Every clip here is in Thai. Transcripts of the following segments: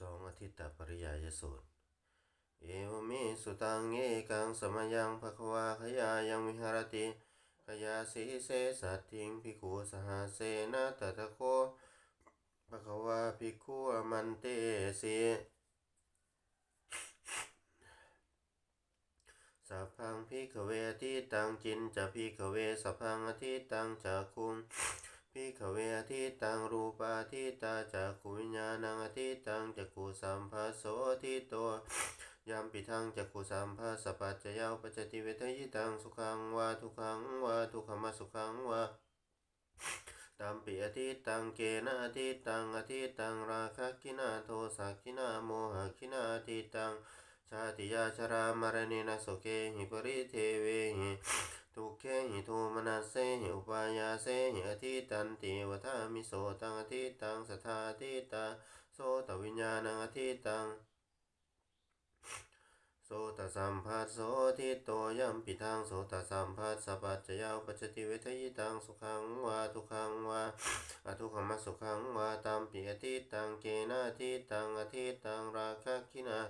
สองอาทิตตปริยายสูตร เอวเมสุตังเอกังสมยังภควาขยายังวิหารติขยาสีเสสัตถิงภิกขุสหเสนะตถะโคภควาภิกขุอมันเตสีสัพพังพิกเวทิตังจินจะพิกเวสัพพังอทิตังจักคุง พิกเวอทิตังรูปาทิตาจักขุวิญญาณังอทิตังจักขุสัมภัสโสทิโตยามปิทังจักขุสัมภัสสะปัจจยาวปัจจติเวทยิตังสุขังวาทุขังวาทุขมสุขังวาตัมปิอทิตังเกนะอทิตังอทิตังราคะกินาโทสักกินาโมหกินาอทิตังชาติยาชรามรณะนโสเกหิปริเทเวหิ ทุกเขหิโทมนัสเสหิอุปายาเสหิอธิตันติวทามิโสตังอธิตังสัทธาธิตาโสตวิญญาณังอธิตังโสตสัมภัสโสทิโตยัมปิทังโสตสัมภัสสะปัจจยาวปัจจติเวทยิตังสุขังวาทุกขังวาอทุขมสุขังวาตามปิอธิตังเกนะอธิตังอธิตังราคะกินา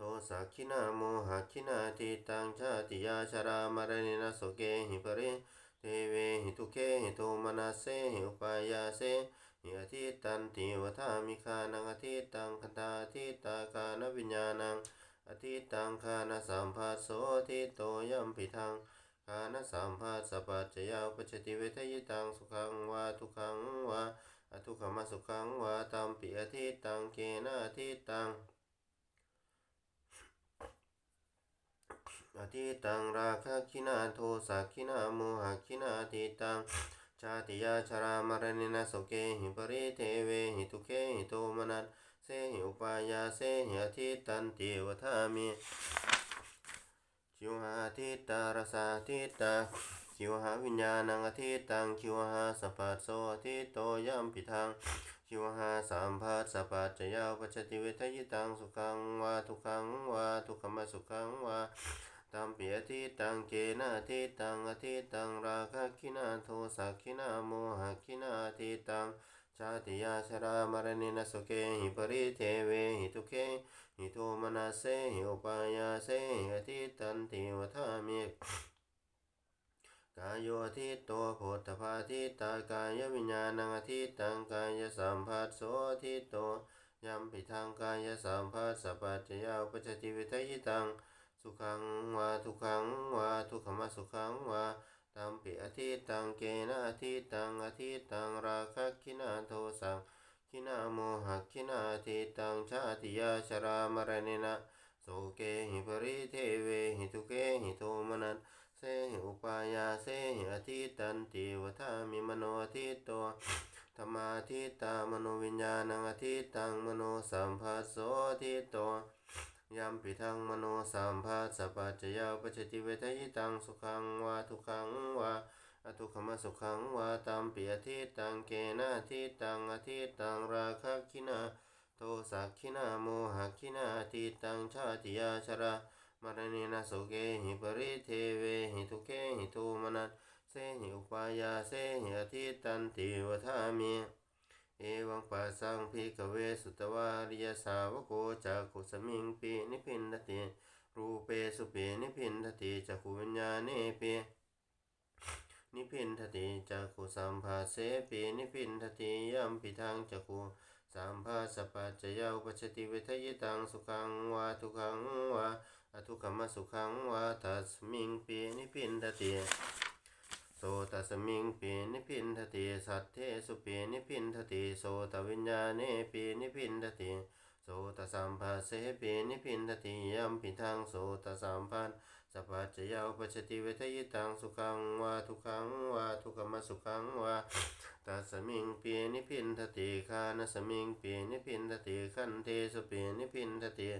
ทสักขินาโมหขินาทิตังชาติยาชรามรณะโสเกหิปริเทเวหิทุเกหิโทมนัสเสหิอุปายาเสหิอธิตันติวทามิคานังอธิตังคตาทิตากานวิญญาณังอธิตังคานสัมภัสโสทิโตยัมปิทังคานสัมภัสปัจจยาวปัจจติเวทยิตังสุขังวาทุขังวาอทุขมสุขังวาตัมปิอธิตังเกนะอธิตัง อธิตังราคะคินาโทสักขินาโมหคินาทิตังชาติยาชรามรณะโสเกหิปริเทเวหิทุเกหิโทมนัสเสหิอุปายาเสหิอธิตันติวทามิชิวหาทิตารสาทิตาชิวหาวิญญาณังอธิตังชิวหาสปัสโสอธิโตยัมปิทังชิวหาสัมภัสสะปัจจยาวปัจจติเวทยิตังสุขังวาทุขังวาทุขมสุขังวา ตัมปิอธิตังเกนะอธิตังอธิตังราคะคินาโทสักขินาโมหคินาอธิตังชาติยาชรามรณะโสเกหิปริเทเวหิทุเกหิโทมนัสเสหิอุปายาเสหิอธิตันติวทามิกายโยทิตโตโพธพาทิตากายวิญญาณังอธิตังกายสัมภัสโสทิตโตยัมปิทังกายสัมภัสสะปัจจยาปัจจติวิทยิตัง สุขังวาทุกขังวาทุกขมสุขังวาตัมปิอธิตังเกนะอธิตังอธิตังราคะคินาโทสังคินาโมหคินาอธิตังชาติยาชรามรณะโสเกหิปริเทเวหิทุเกหิโทมนัสเสหิอุปายาเสหิอธิตันติวทามิมโนอธิโตธรรมาทิตามโนวิญญาณังอธิตังมโนสัมภัสโสทิโต ยัมปิทังมโนสัมภัสสะปัจจยาวปัจจติเวทยิตังสุขังวาทุขังวาอทุขมสุขังวาตัมปิอธิตังเกนะอธิตังอธิตังราคะคินาโทสักขินาโมหคินาอธิตังชาติยาชรามรณะโสเกหิปริเทเวหิทุเกหิโทมนัสเสหิอุปายาเสหิอธิตันติวทามิ เอวังปัสสังพิกเวสุตวาริยสาวโกจักขุสมิงปีนิพินทติรูเปสุเปนิพินทติจักขุวิญญาเนเปนิพินทติจักขุสัมภาเสปีนิพินทติยัมปิทังจักขุสัมภาสปัจจยาวปัจจติเวทยิตังสุขังวาทุขังวาอทุกขมสุขังวาตัสมิงปีนิพินทติ โสตัสมิงปีนิพินทติสัทเทสุปีนิพินทติโสตวิญญาเนปีนิพินทติโสตสัมภาเสปีนิพินทติยัมปิทังโสตสัมพันสปปัจจยาวปัจจติเวทยิตังสุขังวาทุขังวาทุกขมสุขังวาตัสมิงปีนิพินทติคานสมิงปีนิพินทติขันเทสุปีนิพินทติ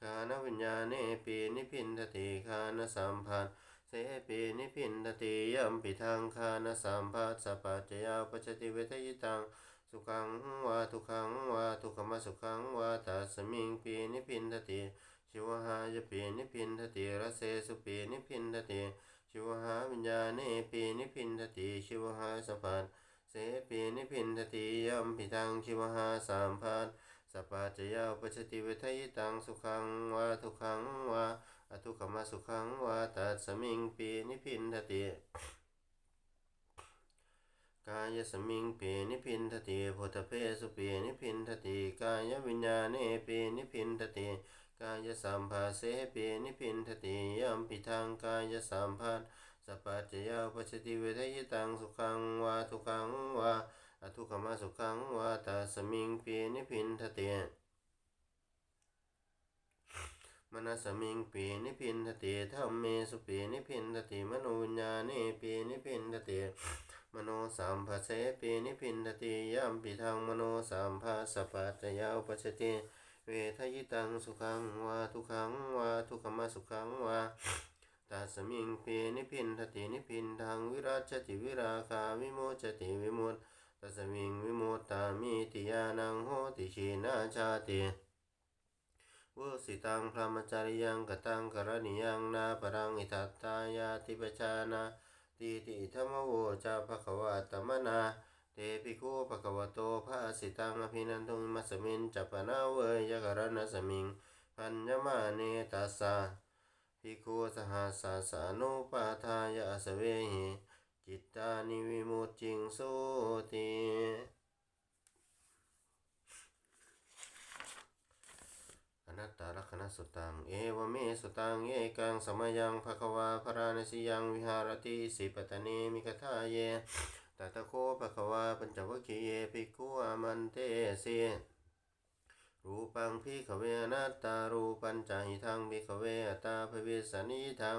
คานวิญญาเนปีนิพินทติคานสัมพัน เสปีนิพินทติยมปิทังคานสัมภัสสะปัจจยาปัจจติเวทยิตังสุขังวาทุขังวาทุกขมสุขังวาตัสมิงปีนิพินทติชิวหายปีนิพินทติระเสสุปีนิพินทติชิวหาวิญญาเนปีนิพินทติชิวหาสปัสเสปีนิพินทติยัมปิตังคิวหาสามพันสัปปะจยาปัจจติเวทยิตังสุขังวาทุขังวา อทุกขมาสุขังวาตัสมิงปีนิพินทติกายสมิงเปนิพินทติโพธเพสุเปนิพินทติกายวิญญาเนเปนิพินทติกายสัมภาเสเปนิพินทติยัมปิทังกายสัมพันสปัจจยาปัจจติเวทยิตังสุขังวาทุกขังวาอทุกขมาสุขังวาตาสมิงเปนิพินทติ มนัสมิงเปนิพินทติธรรมเมสุเปนิพินทติมโนวิญญาเนเปนิพินทติมโนสัมภเสปีนิพินทติยัมปิทังมโนสัมภาสปัจจยาอุปชติเวทยิตังสุขังวาทุขังวาทุกขมาสุขังวาตัสมิงปีนิพินทตินิพินทังวิราชติวิราคาวิโมจติวิมุตตัสมิงวิมุตตามิติยานังโหติชีนาชาติ วสิตังพรหมจาริยังกตังกรณียังนาปรังอิทัตตายาติปชานาตีติธรรมโวจาภควาตมนาเตปิโคภควโตภาสิตังอภินันทุมัสมินจัปนาเวยกรณสมิงพัญญมาเนตัสสะภิกขุสหัสสะสานุปาทายาสเวหิจิตตานิวิมุตติงสุติ นัตตาลักขณสุตัง เอวเมสุตังเยกังสมยังภควาพราณสิยังวิหารติสิปตเนมิกทาเยตตะโคภควาปัญจวัคคีเยภิกขุอามันเตเสรูปังพิขเวนัตตารูปัญจหิทังพิขเวอตตาภเวสนิทัง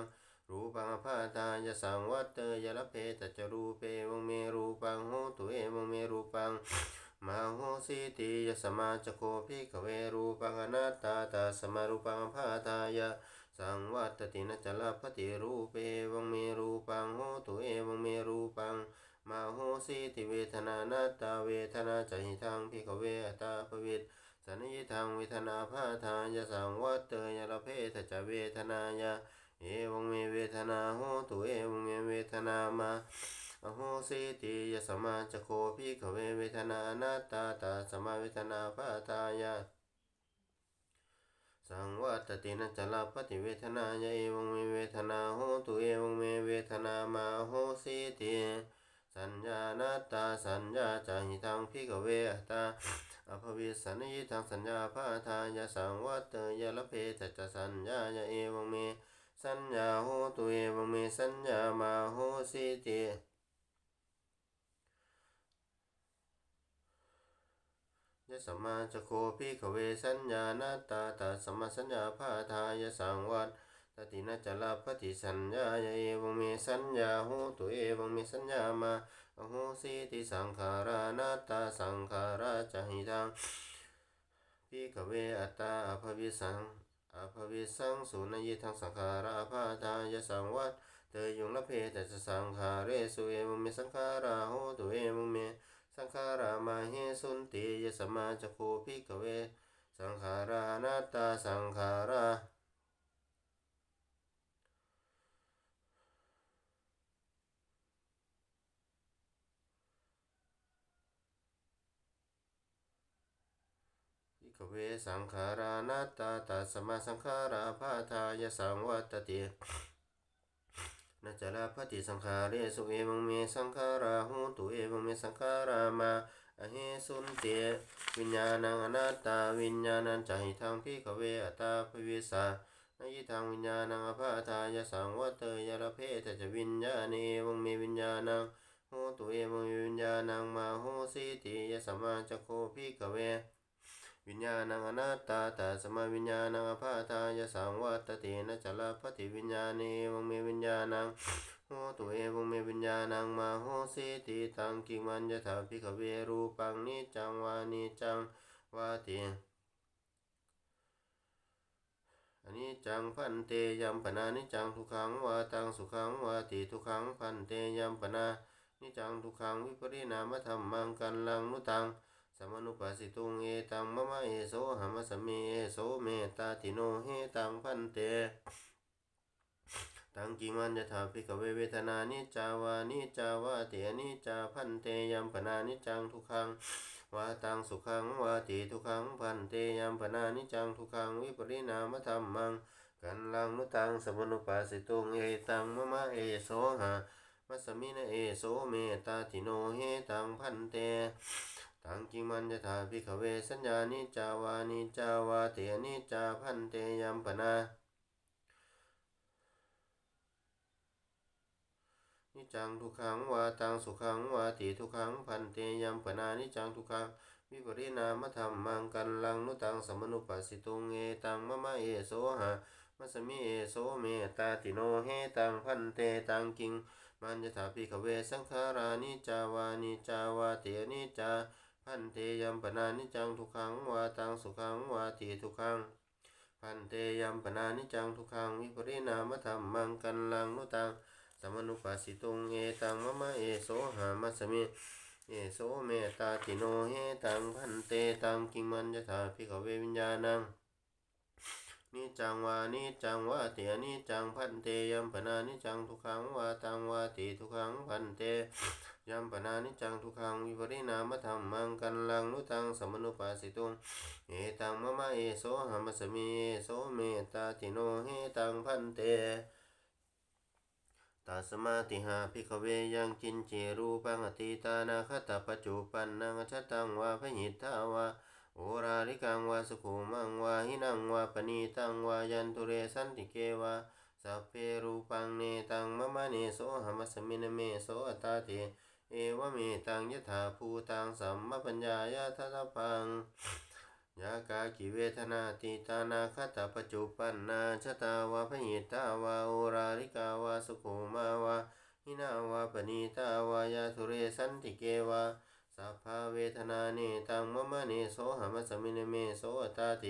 รูปังอภาตายสังวัตเตยละเพตจรูเปวงเมรูปังโหตุเอวงเมรูปัง มาโหสิติยสมาจโคภิกขเวรูปังอนัตตาตาสมารูปังภาทายะสังวัตตินจลปฏิรูปเปวังเมรูปังโหตุเอวังเมรูปังมาโหสิติเวทนานาตาเวทนาจหิทังภิกขเวอตาภวิตสันยิทังเวทนาภาทายะสังวัตเตยละเพทจเวทนายะเอวังเมเวทนาโหตุเอวังเมเวทนามา โหสิติยสมาจโคภิกขเวเวทนานาตาตาสมาเวทนาภาทายะสังวัตตินจลปฏิเวทนายเอวงเมเวทนาโหตุเอวงเมเวทนามาโหสิติสัญญานาตาสัญญาจาหิทังภิกขเวตาอภวิสันยิทังสัญญาภาทายะสังวัตเตยละเพจจสัญญายเอวงเมสัญญาโหตุเอวงเมสัญญามาโหสิติ ยะสมมาจโคภิขเวสัญญานาตาตาสัมมาสัญญาภาทายะสังวัตตตินะจลาปฏิสัญญาเอวงเมสัญญาโหตุเอวงเมสัญญามาอโหสิติสังขารานาตาสังขาราจหิทังภิขเวอัตตาอภวิสังอภวิสังสุนยิทังสังขาราภาทายะสังวัตเตยุงละเพตจะสังขาเรสุเอวงเมสังขาราโหตุเอวงเม สังขารามาเหสุนติยสมาจโคภิกเว สังขารานาตาสังขาราภิกเวสังขารานาตาตาสมาสังขาราภาทายสังวัตติ นัจจลาปฏิสังขาเรสุเอวังเมสังขาราหูตุเอวังเมสังขารามาอเหสุนเตวิญญาณังอนัตตาวิญญาณังจหิทังพิกเวอตตาภวิสานยิทังวิญญาณังอภาทายสังวัตเตยละเพทจะวิญญาณเอวังเมวิญญาณังโหตุเอวังเมวิญญาณังมาโหสิติยสมาจโคพิกเว วิญญาณังอนัตตาตาสมาวิญญาณังอภาทายสังวัตตินะจลปฏิวิญญาณเนวังเมวิญญาณังโหตุเอวังเมวิญญาณังมาโหสิติตังกิมันยถาภิกขเวรูปังนิจังวานิจังวาติอนิจจังพันเตยัมปนานิจังทุกขังวาตังสุขังวาติทุกขังพันเตยัมปนานิจังทุกขังวิปริณามธรรมังกันลังนุตัง สมนุปัสสิตุงเอตังมะมะเอโสหมัสสเมเอโสเมตตาติโนเฮตังพันเตตังกิมันยถาภิกขเวเวทนานิจาวานิจาวาเตียนิจาพันเตยัมปนานิจังทุกขังวาตังสุขังวาติทุกขังพันเตยัมปนานิจังทุกขังวิปริณามธรรมังกันลังนุตังสมนุปัสสิตุงเอตังมะมะเอโสหะมัสสมินะเอโสเมตาติโนเฮตังพันเต ตังกิมันยถาภิกขเวสัญญานิจาวานิจาวาเตนิจาพันเตยัมปนานิจังทุกขังวาตังสุขังวาติทุกขังพันเตยัมปนานิจังทุกขังวิปริณามธรรมังกันลังนุตังสมนุปัสสิตุงเอตังมะมะเอโสหะมัสมิเอโสเมตาติโนเฮตังพันเตตังกิงมันยถาภิกขเวสังขารานิจาวานิจาวาเตนิจจา พันเตยัมปนานิจังทุกขังวาตังสุขังวาติทุกขังพันเตยัมปนานิจังทุกขังวิปริณามธรรมังกันลังนุตังสมนุปัสสิตุงเอตังมะมะเอโสหามัสมิเอโสเมตาติโนเฮตังพันเตตังกิงมันยถาภิกขเววิญญาณังนิจังวานิจังวาเตียนิจังพันเตยัมปนานิจังทุกขังวาตังวาติทุกขังพันเต ยัมปนานิจังทุกขังวิปริณามธรรมังกันลังนุตังสมนุปัสสิตุงเอตังมะมะเอโสหัมสมิเอโสเมตตาติโนเฮตังพันเตตัสมาติหาภิกเวยังกินเจรูปังอติตานาคตปัจจุปันนังชตังวาพหิทธาวาโอราริกังวาสุขุมังวาหินังวาปณีตังวายันตุเรสันติเกวาสัพเพรูปังเนตังมะมะเนโสหัมสมินเมโสอตตาเต เอวเมตังยถาภูตังสัมมปัญญายาทัตพังยากากิเวทนาติตานาคตาปจุปันนาชตาวาพหิตาวาโอราริกาวาสุขุมาวาหินาวาปณีตาวายาทุเรสันติเกวาสัพพาเวทนาเนตังมมะเนโสหมัสมินเมโสตตาเต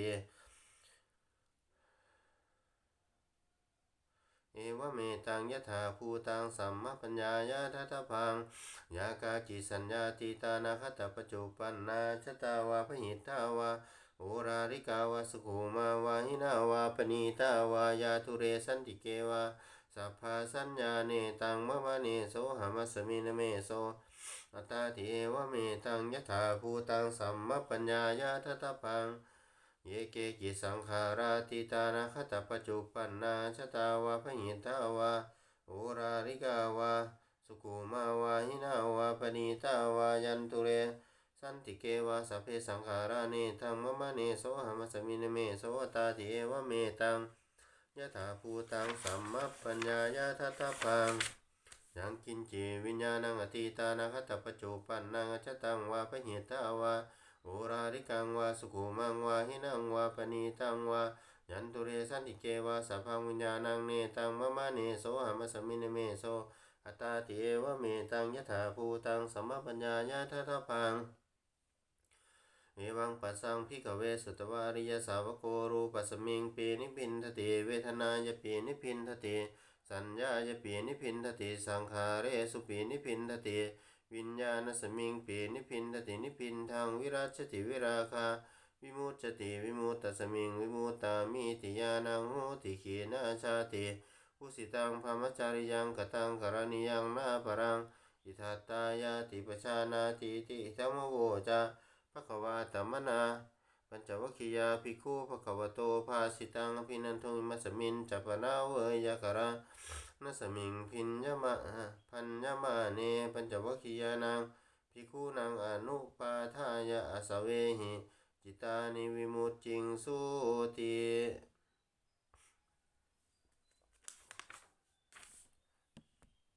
เอวเมตังยถาภูตังสัมมปัญญายาทัตพังยากาจิสัญญาติตานาคตปจุปันนาชตาวาพหิตาวาโอราริกาวาสุขุมาวาหินาวาปณีตาวายาทุเรสันติเกวาสัพพาสัญญาเนตังมะมะเนโสหมัสสมินเมโสอัตตาติเอวเมตังยถาภูตังสัมมปัญญายาทัตพัง เยเกกิสังขาราติตานาคตปัจจุปันนาชตาวาพหิตาวาโอราริกาวาสุขุมาวาหินาวาปณีตาวายันตุเร สันติเกวาสัพเพสังขาราเนตังมมะเนโสหมัสมินเมโสตาติเอวเมตังยถาภูตังสัมมปัญญายาทัตพังยังกินจิวิญญาณังอติตานาคตปัจจุปันนังชตังวาพหิตาวา โอราริกังวาสุขุมังวาหินังวาปณีตังวายันตุเรสันติเกวาสัพพังวิญญาณังเนตังมะมะเนโสหมัสมินเมโสอัตตาติเอวเมตังยถาภูตังสัมมปัญญายาทัตพังเอวังปัสสังพิกเวสุตวาริยสาวโกรูปัสมิงปีนิพินทติเวทนายปีนิพินทติสัญญายปีนิพินทติสังขาเรสุปีนิพินทติ วิญญาณสมิงปีนิพินทตินิพินทางวิราชติวิราคาวิมุตจติวิมุตตสมิงวิมุตตามิติยานังโหติขีนาชาติอุสิตังพรหมจาริยังกตังกรณียังนาปรังอิทัตตายาติปชานาติติธรรมโวจาภควาตมนาปัญจวัคคียาภิกขุภควโตภาสิตังอภินันทุมัสมินจัปนาเวยกรา นัสมิงพินยมะพันยมาเนปัญจวัคคียานังภิกขุนังอนุปาทายะอสเวหิ จิตานิวิมุตจิงสุติ